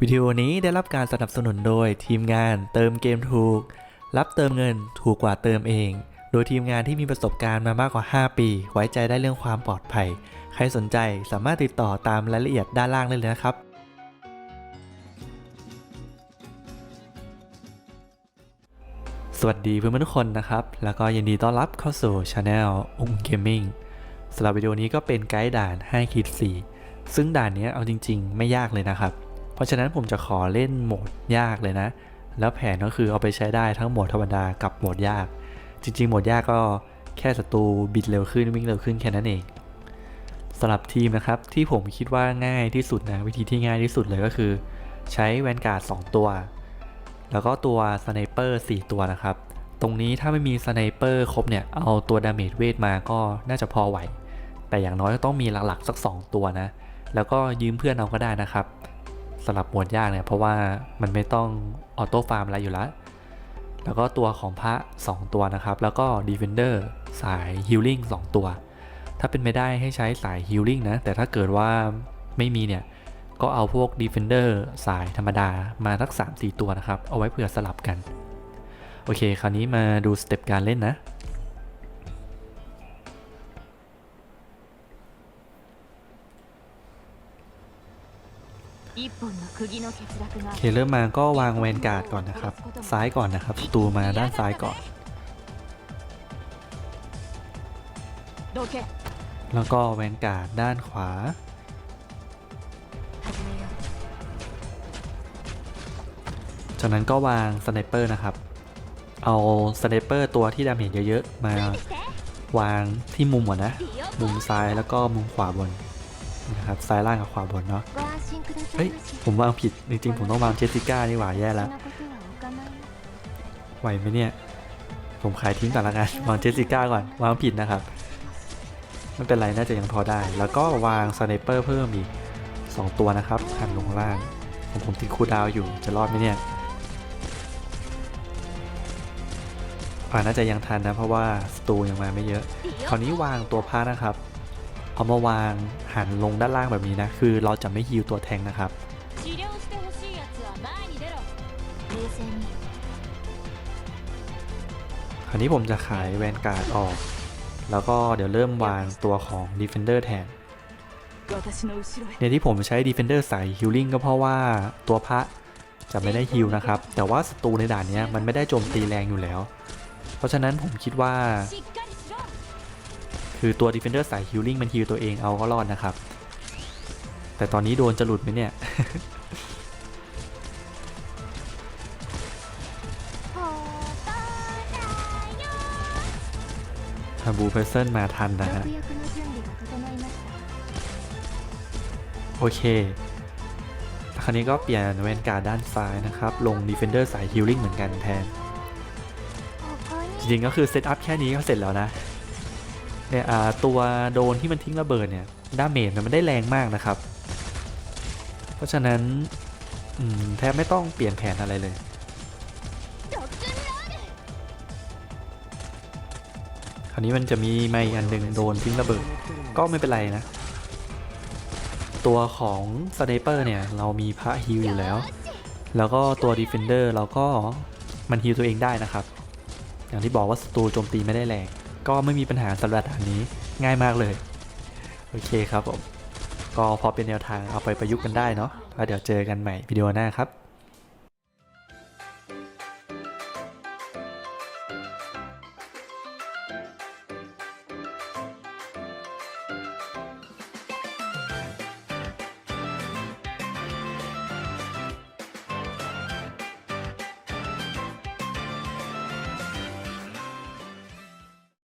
วิดีโอนี้ได้รับการสนับสนุนโดยทีมงานเติมเกมถูก รับเติมเงินถูกกว่าเติมเอง โดยทีมงานที่มีประสบการณ์มามากกว่า 5 ปี ไว้ใจได้เรื่องความปลอดภัย ใครสนใจสามารถติดต่อตามรายละเอียดด้านล่างได้เลยนะครับสวัสดีเพื่อนๆทุกคนนะครับ แล้วก็ยินดีต้อนรับเข้าสู่ช anel อุ้งเกมมิ่งสำหรับวิดีโอนี้ก็เป็นไกด์ด่านให้คิด4ซึ่งด่านนี้เอาจริง ๆ ไม่ยากเลยนะครับ เพราะฉะนั้นผมจะขอเล่นโหมดยากเลยนะ แล้วแผนก็คือเอาไปใช้ได้ทั้งโหมดธรรมดากับโหมดยาก จริงๆโหมดยากก็แค่ศัตรูบิดเร็วขึ้นวิ่งเร็วขึ้นแค่นั้นเองสำหรับทีมนะครับที่ผมคิดว่าง่ายที่สุดนะวิธีที่ง่ายที่สุดเลยก็คือ ใช้แวนการ์ด2ตัว แล้วก็ตัวสไนเปอร์4ตัวนะครับ ตรงนี้ถ้าไม่มีสไนเปอร์ครบเนี่ยเอาตัวดาเมจเวทมาก็น่าจะพอไหว แต่อย่างน้อยก็ต้องมีหลักๆสัก 2 ตัวนะ แล้วก็ยืมเพื่อนเอาก็ได้นะครับ สำหรับมวดยากเนี่ยเพราะว่ามันไม่ต้องออโต้ฟาร์มอะไรอยู่แล้ว แล้วก็ตัวของพระ 2 ตัวนะครับ แล้วก็ดีเฟนเดอร์สายฮิลลิ่ง2ตัว ถ้าเป็นไม่ได้ให้ใช้สายฮิลลิ่งนะ แต่ถ้าเกิดว่าไม่มีเนี่ย ก็เอาพวก Defender สายธรรมดามาทัก3-4 ตัวนะครับ เอาไว้เผื่อสลับกัน โอเค คราวนี้มาดูสเต็ปการเล่นนะ เฮเลอร์มาก็วางแวนการ์ดก่อนนะครับ ซ้ายก่อนนะครับประตูมาด้านซ้ายก่อน แล้วก็แวนการ์ดด้านขวา จากนั้นก็วางสไนเปอร์นะครับ เอาสไนเปอร์ตัวที่ดาเมจเยอะๆมาวางที่มุมก่อนนะ มุมซ้ายแล้วก็มุมขวาบน ครับซ้ายล่างกับขวาบนเนาะเฮ้ยผมวางผิดจริงๆผมต้องวางเชสติก้านี่หว่าแย่แล้วไหวไหมเนี่ย ผมขายทิ้งก่อนละกันวางเจสสิก้าก่อนวางผิดนะครับไม่เป็นไรน่าจะยังพอได้ แล้วก็วางสไนเปอร์เพิ่มอีก 2 ตัวนะครับหันลงล่างผมผมติดคูดาวอยู่จะรอดไหมเนี่ยอ่าน่าจะยังทันนะเพราะว่าสตูยังมาไม่เยอะ คราวนี้วางตัวพานะครับ เอามาวางหันลงด้านล่างแบบนี้นะ คือเราจะไม่ฮิวตัวแทงนะครับ คราวนี้ผมจะขายแวนการ์ดออก แล้วก็เดี๋ยวเริ่มวางตัวของ Defender แทนเนี่ยที่ผมใช้ Defender ใส่ฮิลลิ่งก็เพราะว่าตัวพระจะไม่ได้ฮิลนะครับ แต่ว่าศัตรูในด่านนี้มันไม่ได้โจมตีแรงอยู่แล้ว เพราะฉะนั้นผมคิดว่า คือตัว Defender สายฮิลลิ่งมันฮิลตัวเองเอาก็รอดนะครับ แต่ตอนนี้โดนจะหลุดไหมเนี่ยฮาบูเพรสเซนมาทันนะฮะ โอเคคราวนี้ก็เปลี่ยนเวนการ์ด้านซ้ายนะครับ ลง Defender สายฮิลลิ่งเหมือนกันแทน จริงๆก็คือเซตอัพแค่นี้ก็เสร็จแล้วนะ เนี่ยตัวโดนที่มันทิ้งระเบิดเนี่ยดาเมจมันได้แรงมากนะครับ เพราะฉะนั้นแทบไม่ต้องเปลี่ยนแผนอะไรเลย คราวนี้มันจะมีไม่อันหนึ่งโดนทิ้งระเบิด ก็ไม่เป็นไรนะ ตัวของสไนเปอร์เนี่ยเรามีพระฮิลอยู่แล้ว แล้วก็ตัวดีเฟนเดอร์เราก็มันฮิลตัวเองได้นะครับ อย่างที่บอกว่าสตูโจมตีไม่ได้แรง ก็ไม่มีปัญหาสำหรับด่านนี้ง่ายมากเลย โอเคครับผม ก็พอเป็นแนวทางเอาไปประยุกต์กันได้เนาะแล้วเดี๋ยวเจอกันใหม่วิดีโอหน้าครับ